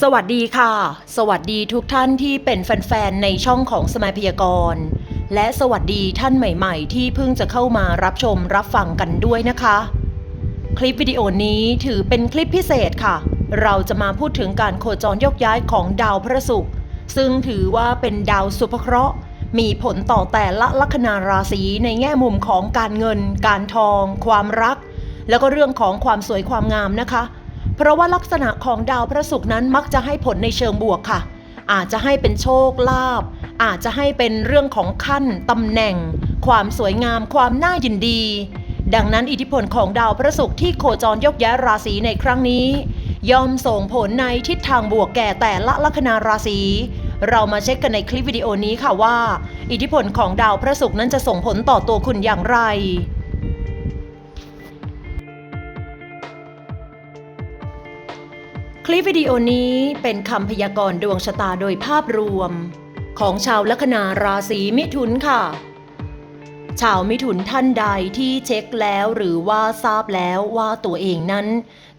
สวัสดีค่ะ สวัสดีทุกท่านที่เป็นแฟนๆ ในช่องของสมัยพยากรณ์ และสวัสดีท่านใหม่ๆ ที่เพิ่งจะเข้ามารับชมรับฟังกันด้วยนะคะ คลิปวิดีโอนี้ถือเป็นคลิปพิเศษค่ะ เราจะมาพูดถึงการโคจรยกย้ายของดาวพระศุกร์ซึ่งถือว่าเป็นดาวสุภเคราะห์ มีผลต่อแต่ละลัคนาราศีในแง่มุมของการเงิน การทอง ความรัก แล้วก็เรื่องของความสวยความงามนะคะ เพราะว่าลักษณะของดาวพระศุกร์นั้นมักจะให้ผลในเชิงบวกค่ะ อาจจะให้เป็นโชคลาภอาจจะให้เป็นเรื่องของขั้นตำแหน่ง ความสวยงาม ความน่ายินดี ดังนั้นอิทธิพลของดาวพระศุกร์ที่โคจรยกย้ายราศีในครั้งนี้ ย่อมส่งผลในทิศทางบวกแก่แต่ละลัคนาราศีเรามาเช็คกันในคลิปวิดีโอนี้ค่ะว่า อิทธิพลของดาวพระศุกร์นั้นจะส่งผลต่อตัวคุณอย่างไร คลิปวิดีโอนี้เป็นคำพยากรณ์ดวงชะตาโดยภาพรวม ของชาวลัคนาราศีมิถุนค่ะ ชาวมิถุนท่านใดที่เช็คแล้วหรือว่าทราบแล้วว่าตัวเองนั้น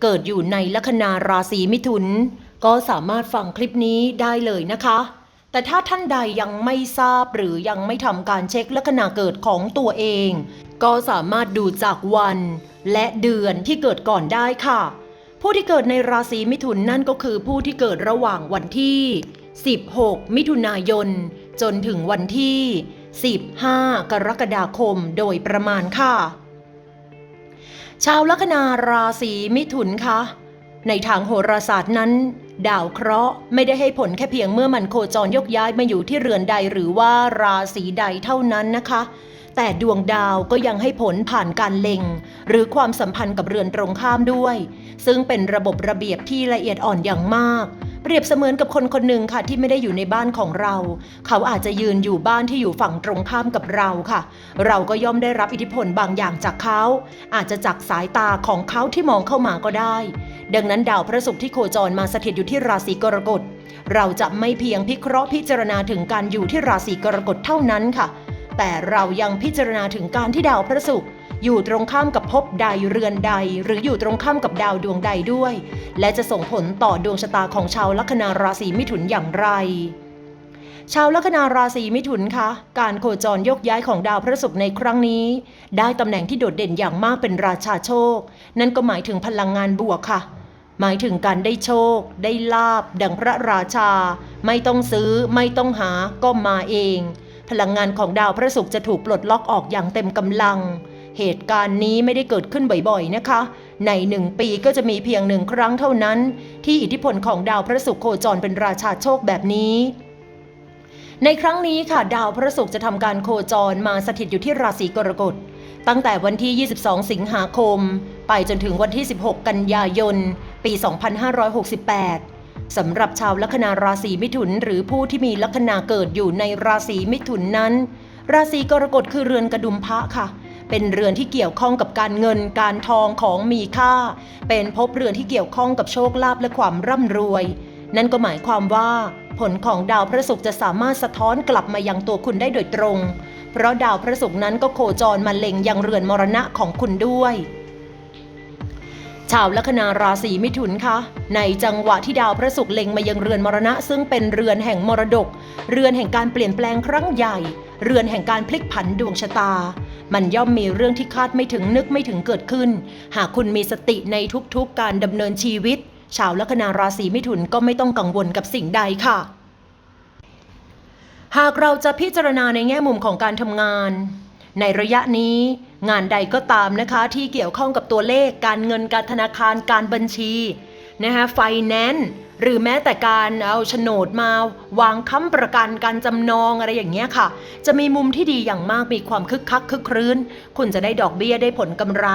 เกิดอยู่ในลัคนาราศีมิถุน ก็สามารถฟังคลิปนี้ได้เลยนะคะ แต่ถ้าท่านใดยังไม่ทราบหรือยังไม่ทำการเช็คลัคนาเกิดของตัวเอง ก็สามารถดูจากวัน และเดือนที่เกิดก่อนได้ค่ะ ผู้ที่เกิดในราศีมิถุนนั่นก็คือผู้ที่เกิดระหว่างวันที่ 16 มิถุนายน จนถึงวันที่ 15 กรกฎาคมโดยประมาณค่ะ ชาวลัคนาราศีมิถุนคะในทางโหราศาสตร์นั้น ดาวเคราะห์ไม่ได้ให้ผลแค่เพียงเมื่อมันโคจรยกย้ายมาอยู่ที่เรือนใดหรือว่าราศีใดเท่านั้นนะคะ แต่ดวงดาวก็ยังให้ผลผ่านการเล็ง หรือความสัมพันธ์กับเรือนตรงข้ามด้วย ซึ่งเป็นระบบระเบียบที่ละเอียดอ่อนอย่างมาก เปรียบเสมือนกับคนคนหนึ่งค่ะที่ไม่ได้อยู่ในบ้านของเรา เขาอาจจะยืนอยู่บ้านที่อยู่ฝั่งตรงข้ามกับเราค่ะ เราก็ย่อมได้รับอิทธิพลบางอย่างจากเขา อาจจะจากสายตาของเขาที่มองเข้ามาก็ได้ ดังนั้นดาวพระศุกร์ที่โคจรมาสถิตอยู่ที่ราศีกรกฎเราจะไม่เพียงพิเคราะห์พิจารณาถึงการอยู่ที่ราศีกรกฎเท่านั้นค่ะ แต่เรายังพิจารณาถึงการที่ดาวพระศุกร์ อยู่ตรงข้ามกับภพใดเรือนใด หรืออยู่ตรงข้ามกับดาวดวงใดด้วย และจะส่งผลต่อดวงชะตาของชาวลัคนาราศีมิถุนอย่างไร ชาวลัคนาราศีมิถุนคะการโคจรยกย้ายของดาวพระศุกร์ในครั้งนี้ ได้ตำแหน่งที่โดดเด่นอย่างมากเป็นราชาโชค นั่นก็หมายถึงพลังงานบวกค่ะหมายถึงการได้โชค ได้ลาบ ดังพระราชา ไม่ต้องซื้อ ไม่ต้องหาก็มาเอง พลังงานของดาวพระศุกร์จะถูกปลดล็อกออกอย่างเต็มกำลัง เหตุการณ์นี้ไม่ได้เกิดขึ้นบ่อยๆนะคะ ในหนึ่งปีก็จะมีเพียงหนึ่งครั้งเท่านั้น ที่อิทธิพลของดาวพระศุกร์โคจรเป็นราชาโชคแบบนี้ในครั้งนี้ค่ะ ดาวพระศุกร์จะทำการโคจรมาสถิตอยู่ที่ราศีกรกฎ ตั้งแต่วันที่ 22 สิงหาคม ไปจนถึงวันที่ 16 กันยายน ปี 2568 สำหรับชาวลัคนาราศีมิถุน หรือผู้ที่มีลัคนาเกิดอยู่ในราศีมิถุนนั้น ราศีกรกฎคือเรือนกระดุมพระค่ะ เป็นเรือนที่เกี่ยวข้องกับการเงินการทองของมีค่า เป็นภพเรือนที่เกี่ยวข้องกับโชคลาภและความร่ำรวย นั่นก็หมายความว่า ผลของดาวพระศุกร์จะสามารถสะท้อนกลับมายังตัวคุณได้โดยตรง เพราะดาวพระศุกร์นั้นก็โคจรมาเล็งยังเรือนมรณะของคุณด้วยชาวลัคนาราศีมิถุนคะ ในจังหวะที่ดาวพระศุกร์เล็งมายังเรือนมรณะ ซึ่งเป็นเรือนแห่งมรดก เรือนแห่งการเปลี่ยนแปลงครั้งใหญ่ เรือนแห่งการพลิกผันดวงชะตา มันย่อมมีเรื่องที่คาดไม่ถึงนึกไม่ถึงเกิดขึ้น หากคุณมีสติในทุกๆการดำเนินชีวิต ชาวลัคนาราศีมิถุนก็ไม่ต้องกังวลกับสิ่งใดค่ะ หากเราจะพิจารณาในแง่มุมของการทำงาน ในระยะนี้งานใดก็ตามนะคะที่เกี่ยวข้องกับตัวเลข การเงินการธนาคารการบัญชีนะคะไฟแนนซ์ หรือแม้แต่การเอาโฉนดมาวางค้ำประกันการจำนองอะไรอย่างเงี้ยค่ะ จะมีมุมที่ดีอย่างมากมีความคึกคักคึกครื้น คุณจะได้ดอกเบี้ยได้ผลกำไร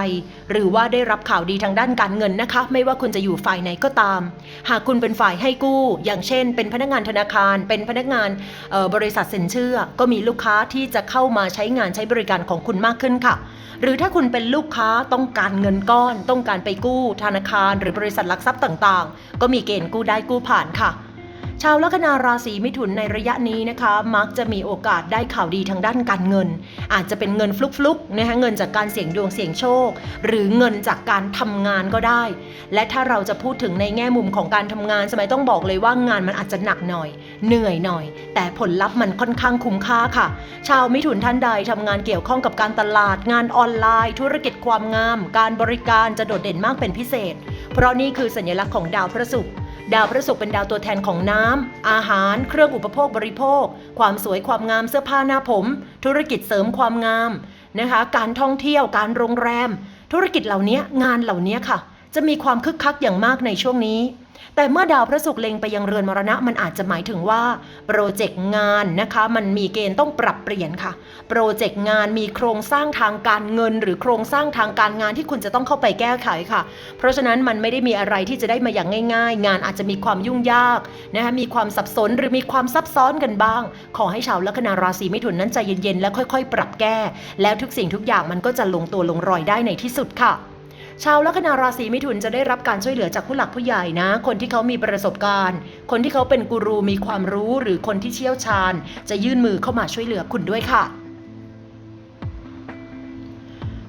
หรือว่าได้รับข่าวดีทางด้านการเงินนะคะ ไม่ว่าคุณจะอยู่ฝ่ายไหนก็ตาม หากคุณเป็นฝ่ายให้กู้ อย่างเช่น เป็นพนักงานธนาคาร เป็นพนักงานออบริษัทสินเชื่อ ก็มีลูกค้าที่จะเข้ามาใช้งานใช้บริการของคุณมากขึ้นค่ะ หรือถ้าคุณเป็นลูกค้าต้องการเงินก้อน ต้องการไปกู้ธนาคาร หรือบริษัทหลักทรัพย์ต่าง ๆ ก็มีเกณฑ์กู้ได้กู้ผ่านค่ะ ชาวลัคนาราศีมิถุนในระยะนี้นะคะ มักจะมีโอกาสได้ข่าวดีทางด้านการเงิน อาจจะเป็นเงินฟลุกๆนะคะเงินจากการเสี่ยงดวงเสี่ยงโชค หรือเงินจากการทำงานก็ได้ และถ้าเราจะพูดถึงในแง่มุมของการทำงานสมัยต้องบอกเลยว่างานมันอาจจะหนักหน่อย เหนื่อยหน่อย แต่ผลลัพธ์มันค่อนข้างคุ้มค่าค่ะ ชาวมิถุนท่านใดทำงานเกี่ยวข้องกับการตลาด งานออนไลน์ ธุรกิจความงาม การบริการจะโดดเด่นมากเป็นพิเศษ เพราะนี่คือสัญลักษณ์ของดาวพระศุกร์ ดาวพระศุกร์เป็นดาวตัวแทนของน้ำ อาหาร เครื่องอุปโภคบริโภค ความสวยความงามเสื้อผ้าหน้าผม ธุรกิจเสริมความงามนะคะ การท่องเที่ยวการโรงแรม ธุรกิจเหล่านี้งานเหล่านี้ค่ะ จะมีความคึกคักอย่างมากในช่วงนี้ แต่เมื่อดาวพระศุกร์เล็งไปยังเรือนมรณะมันอาจจะหมายถึงว่าโปรเจกต์งานนะคะ มันมีเกณฑ์ต้องปรับเปลี่ยนค่ะ โปรเจกต์งานมีโครงสร้างทางการเงิน หรือโครงสร้างทางการงานที่คุณจะต้องเข้าไปแก้ไขค่ะ เพราะฉะนั้นมันไม่ได้มีอะไรที่จะได้มาอย่างง่าย ๆ งานอาจจะมีความยุ่งยากนะคะมีความสับสนหรือมีความซับซ้อนกันบ้าง ขอให้ชาวลัคนาราศีมิถุนนั้นใจเย็นๆและค่อย ๆ ปรับแก้ แล้วทุกสิ่งทุกอย่างมันก็จะลงตัวลงรอยได้ในที่สุดค่ะ ชาวลัคนาราศีมิถุนจะได้รับการช่วยเหลือจากผู้หลักผู้ใหญ่นะ คนที่เขามีประสบการณ์ คนที่เขาเป็นกูรูมีความรู้หรือคนที่เชี่ยวชาญ จะยื่นมือเข้ามาช่วยเหลือคุณด้วยค่ะ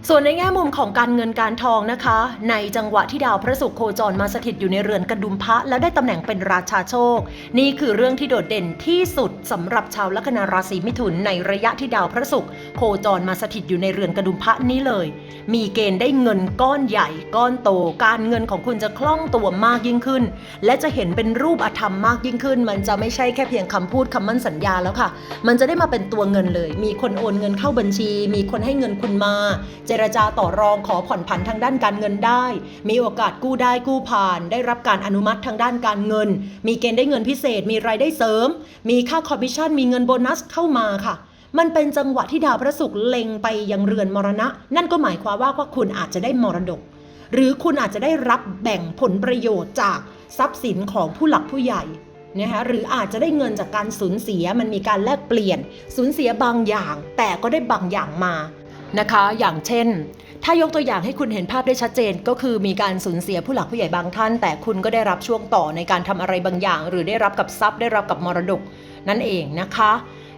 ส่วนในแง่มุมของการเงินการทองนะคะ ในจังหวะที่ดาวพระศุกร์โคจรมาสถิตอยู่ในเรือนกระดุมพระแล้วได้ตำแหน่งเป็นราชาโชค นี่คือเรื่องที่โดดเด่นที่สุดสำหรับชาวลัคนาราศีมิถุนในระยะที่ดาวพระศุกร์โคจรมาสถิตอยู่ในเรือนกระดุมพระนี้เลย มีเกณฑ์ได้เงินก้อนใหญ่ก้อนโต การเงินของคุณจะคล่องตัวมากยิ่งขึ้น และจะเห็นเป็นรูปธรรมมากยิ่งขึ้น มันจะไม่ใช่แค่เพียงคำพูดคำมั่นสัญญาแล้วค่ะ มันจะได้มาเป็นตัวเงินเลย มีคนโอนเงินเข้าบัญชี มีคนให้เงินคุณมาเจรจาต่อรองขอผ่อนผันทางด้านการเงินได้ มีโอกาสกู้ได้กู้ผ่าน ได้รับการอนุมัติทางด้านการเงิน มีเกณฑ์ได้เงินพิเศษ มีรายได้เสริม มีค่าคอมมิชชั่น มีเงินโบนัสเข้ามาค่ะมันเป็นจังหวะที่ดาวพระศุกร์เล็งไปยังเรือนมรณะ นั่นก็หมายความว่าว่าคุณอาจจะได้มรดก หรือคุณอาจจะได้รับแบ่งผลประโยชน์จากทรัพย์สินของผู้หลักผู้ใหญ่นะคะหรืออาจจะได้เงินจากการสูญเสียมันมีการแลกเปลี่ยน สูญเสียบางอย่าง แต่ก็ได้บางอย่างมา นะคะ อย่างเช่น ถ้ายกตัวอย่างให้คุณเห็นภาพได้ชัดเจน ก็คือมีการสูญเสียผู้หลักผู้ใหญ่บางท่าน แต่คุณก็ได้รับช่วงต่อในการทำอะไรบางอย่าง หรือได้รับกับทรัพย์ได้รับกับมรดกนั่นเองนะคะ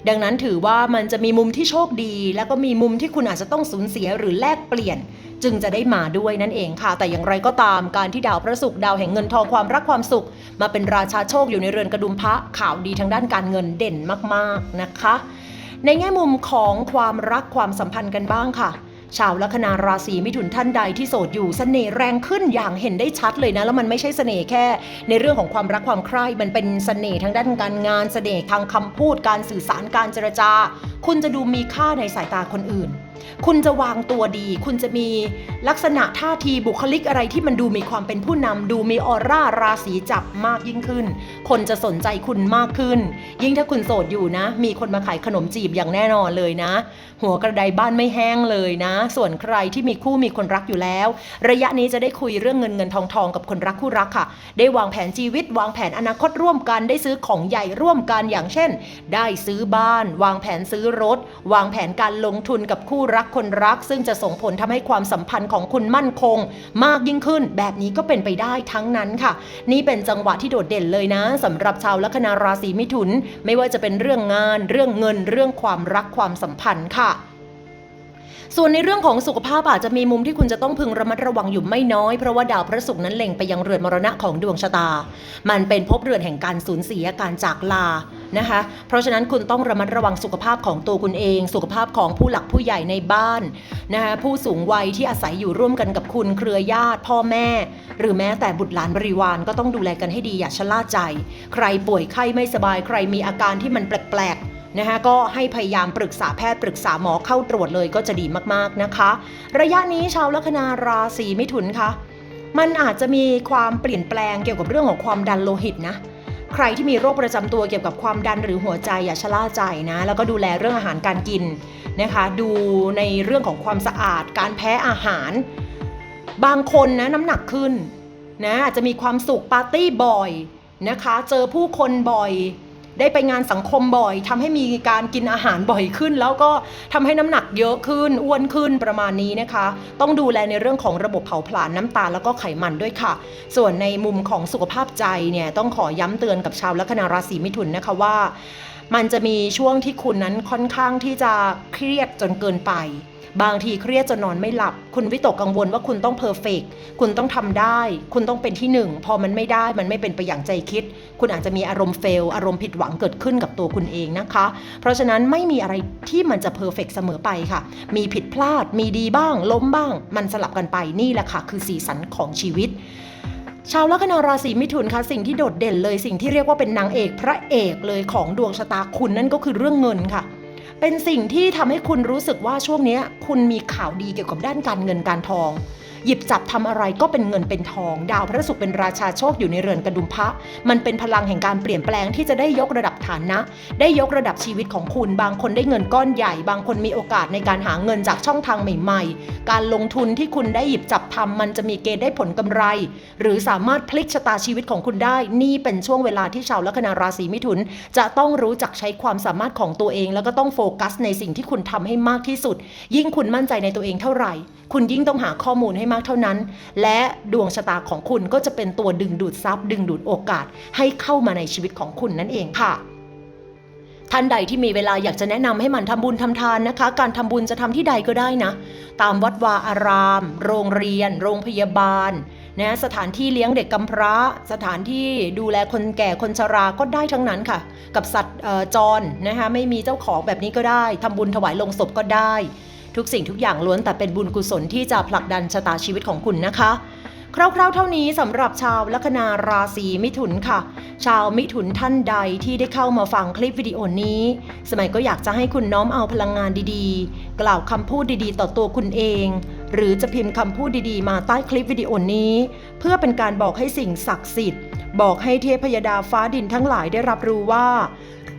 ดังนั้นถือว่ามันจะมีมุมที่โชคดี แล้วก็มีมุมที่คุณอาจจะต้องสูญเสียหรือแลกเปลี่ยน จึงจะได้มาด้วยนั่นเองค่ะ แต่อย่างไรก็ตามการที่ดาวพระศุกร์ดาวแห่งเงินทองความรักความสุข มาเป็นราชาโชคอยู่ในเรือนกระดุมพระข่าวดีทางด้านการเงินเด่นมากๆนะคะ ในแง่มุมของความรักความสัมพันธ์กันบ้างค่ะ ชาวลัคนาราศีมิถุนท่านใดที่โสดอยู่เสน่ห์แรงขึ้นอย่างเห็นได้ชัดเลยนะ แล้วมันไม่ใช่เสน่ห์แค่ ในเรื่องของความรักความใคร่มันเป็นเสน่ห์ทางด้านการงานเสน่ห์ทางคำพูดการสื่อสารการเจรจา คุณจะดูมีค่าในสายตาคนอื่น คุณจะวางตัวดี คุณจะมีลักษณะท่าทีบุคลิกอะไรที่มันดูมีความเป็นผู้นำดูมีออร่าราศีจับมากยิ่งขึ้น คนจะสนใจคุณมากขึ้น ยิ่งถ้าคุณโสดอยู่นะ มีคนมาขายขนมจีบอย่างแน่นอนเลยนะ หัวกระไดบ้านไม่แห้งเลยนะ ส่วนใครที่มีคู่มีคนรักอยู่แล้ว ระยะนี้จะได้คุยเรื่องเงินเงินทองทองกับคนรักคู่รักค่ะ ได้วางแผนชีวิต วางแผนอนาคตร่วมกันได้ซื้อของใหญ่ร่วมกันอย่างเช่น ได้ซื้อบ้าน วางแผนซื้อรถ วางแผนการลงทุนกับคู่รักคนรัก ซึ่งจะส่งผลทำให้ความสัมพันธ์ของคุณมั่นคง มากยิ่งขึ้น แบบนี้ก็เป็นไปได้ทั้งนั้นค่ะ นี่เป็นจังหวะที่โดดเด่นเลยนะสำหรับชาวลัคนาราศีมิถุน ไม่ว่าจะเป็นเรื่องงาน เรื่องเงิน เรื่องความรักความสัมพันธ์ค่ะ ส่วนในเรื่องของสุขภาพอาจจะมีมุมที่คุณจะต้องพึงระมัดระวังอยู่ไม่น้อยเพราะว่าดาวพระศุกร์นั้นเล็งไปยังเรือนมรณะของดวงชะตา มันเป็นภพเรือนแห่งการสูญเสียการจากลานะคะ เพราะฉะนั้นคุณต้องระมัดระวังสุขภาพของตัวคุณเอง สุขภาพของผู้หลักผู้ใหญ่ในบ้านนะคะผู้สูงวัยที่อาศัยอยู่ร่วมกันกับคุณเครือญาติ พ่อแม่ หรือแม้แต่บุตรหลานบริวารก็ต้องดูแลกันให้ดีอย่าชะล่าใจ ใครป่วยไข้ไม่สบายใครมีอาการที่มันแปลกๆ นะคะก็ให้พยายามปรึกษาแพทย์ปรึกษาหมอเข้าตรวจเลยก็จะดีมากๆนะคะ ระยะนี้ชาวลัคนาราศีมิถุนคะมันอาจจะมีความเปลี่ยนแปลงเกี่ยวกับเรื่องของความดันโลหิตนะใครที่มีโรคประจำตัวเกี่ยวกับความดันหรือหัวใจอย่าชะล่าใจนะ แล้วก็ดูแลเรื่องอาหารการกินนะคะ ดูในเรื่องของความสะอาด การแพ้อาหาร บางคนนะน้ำหนักขึ้นนะอาจจะมีความสุขปาร์ตี้บ่อยนะคะ เจอผู้คนบ่อย ได้ไปงานสังคมบ่อยทำให้มีการกินอาหารบ่อยขึ้น แล้วก็ทำให้น้ำหนักเยอะขึ้นอ้วนขึ้นประมาณนี้นะคะ ต้องดูแลในเรื่องของระบบเผาผลาญน้ำตาลแล้วก็ไขมันด้วยค่ะ ส่วนในมุมของสุขภาพใจเนี่ยต้องขอย้ำเตือนกับชาวลัคนาราศีมิถุนนะคะว่า มันจะมีช่วงที่คุณนั้นค่อนข้างที่จะเครียดจนเกินไป บางทีเครียดจนนอนไม่หลับ คุณวิตกกังวลว่าคุณต้องเพอร์เฟกคุณต้องทำได้ คุณต้องเป็นที่หนึ่งพอมันไม่ได้มันไม่เป็นไปอย่างใจคิด คุณอาจจะมีอารมณ์เฟล อารมณ์ผิดหวังเกิดขึ้นกับตัวคุณเองนะคะ เพราะฉะนั้นไม่มีอะไรที่มันจะเพอร์เฟกเสมอไปค่ะ มีผิดพลาด มีดีบ้าง ล้มบ้าง มันสลับกันไปนี่แหละค่ะ คือสีสันของชีวิตชาวลัคนาราศีมิถุนคะสิ่งที่โดดเด่นเลยสิ่งที่เรียกว่าเป็นนางเอกพระเอกเลยของดวงชะตาคุณนั่นก็คือเรื่องเงินค่ะ เป็นสิ่งที่ทำให้คุณรู้สึกว่าช่วงนี้คุณมีข่าวดีเกี่ยวกับด้านการเงินการทอง หยิบจับทำอะไรก็เป็นเงินเป็นทอง ดาวพระศุกร์เป็นราชาโชคอยู่ในเรือนกระดุมพระ มันเป็นพลังแห่งการเปลี่ยนแปลงที่จะได้ยกระดับฐานะ ได้ยกระดับชีวิตของคุณ บางคนได้เงินก้อนใหญ่ บางคนมีโอกาสในการหาเงินจากช่องทางใหม่ ๆ การลงทุนที่คุณได้หยิบจับทำมันจะมีเกณฑ์ได้ผลกำไร หรือสามารถพลิกชะตาชีวิตของคุณได้ นี่เป็นช่วงเวลาที่ชาวลัคนาราศีมิถุน จะต้องรู้จักใช้ความสามารถของตัวเอง แล้วก็ต้องโฟกัสในสิ่งที่คุณทำให้มากที่สุด ยิ่งคุณมั่นใจในตัวเองเท่าไหร่คุณยิ่งต้องหาข้อมูลให้มากเท่านั้น และดวงชะตาของคุณก็จะเป็นตัวดึงดูดทรัพย์ ดึงดูดโอกาสให้เข้ามาในชีวิตของคุณนั่นเองค่ะท่านใดที่มีเวลาอยากจะแนะนำให้มันทำบุญทำทานนะคะ การทำบุญจะทำที่ใดก็ได้นะ ตามวัดวาอาราม โรงเรียน โรงพยาบาลนะสถานที่เลี้ยงเด็กกำพร้า สถานที่ดูแลคนแก่คนชราก็ได้ทั้งนั้นค่ะ กับสัตว์เอ่อจรนะคะไม่มีเจ้าของแบบนี้ก็ได้ทำบุญถวายลงศพก็ได้ ทุกสิ่งทุกอย่างล้วนแต่เป็นบุญกุศลที่จะผลักดันชะตาชีวิตของคุณนะคะคร่าวๆ เท่านี้สำหรับชาวลัคนาราศีมิถุนค่ะ ชาวมิถุนท่านใดที่ได้เข้ามาฟังคลิปวิดีโอนี้ สมัยก็อยากจะให้คุณน้อมเอาพลังงานดีๆ กล่าวคำพูดดีๆ ต่อตัวคุณเอง หรือจะพิมพ์คำพูดดีๆ มาใต้คลิปวิดีโอนี้ เพื่อเป็นการบอกให้สิ่งศักดิ์สิทธิ์ บอกให้เทพยดาฟ้าดินทั้งหลายได้รับรู้ว่า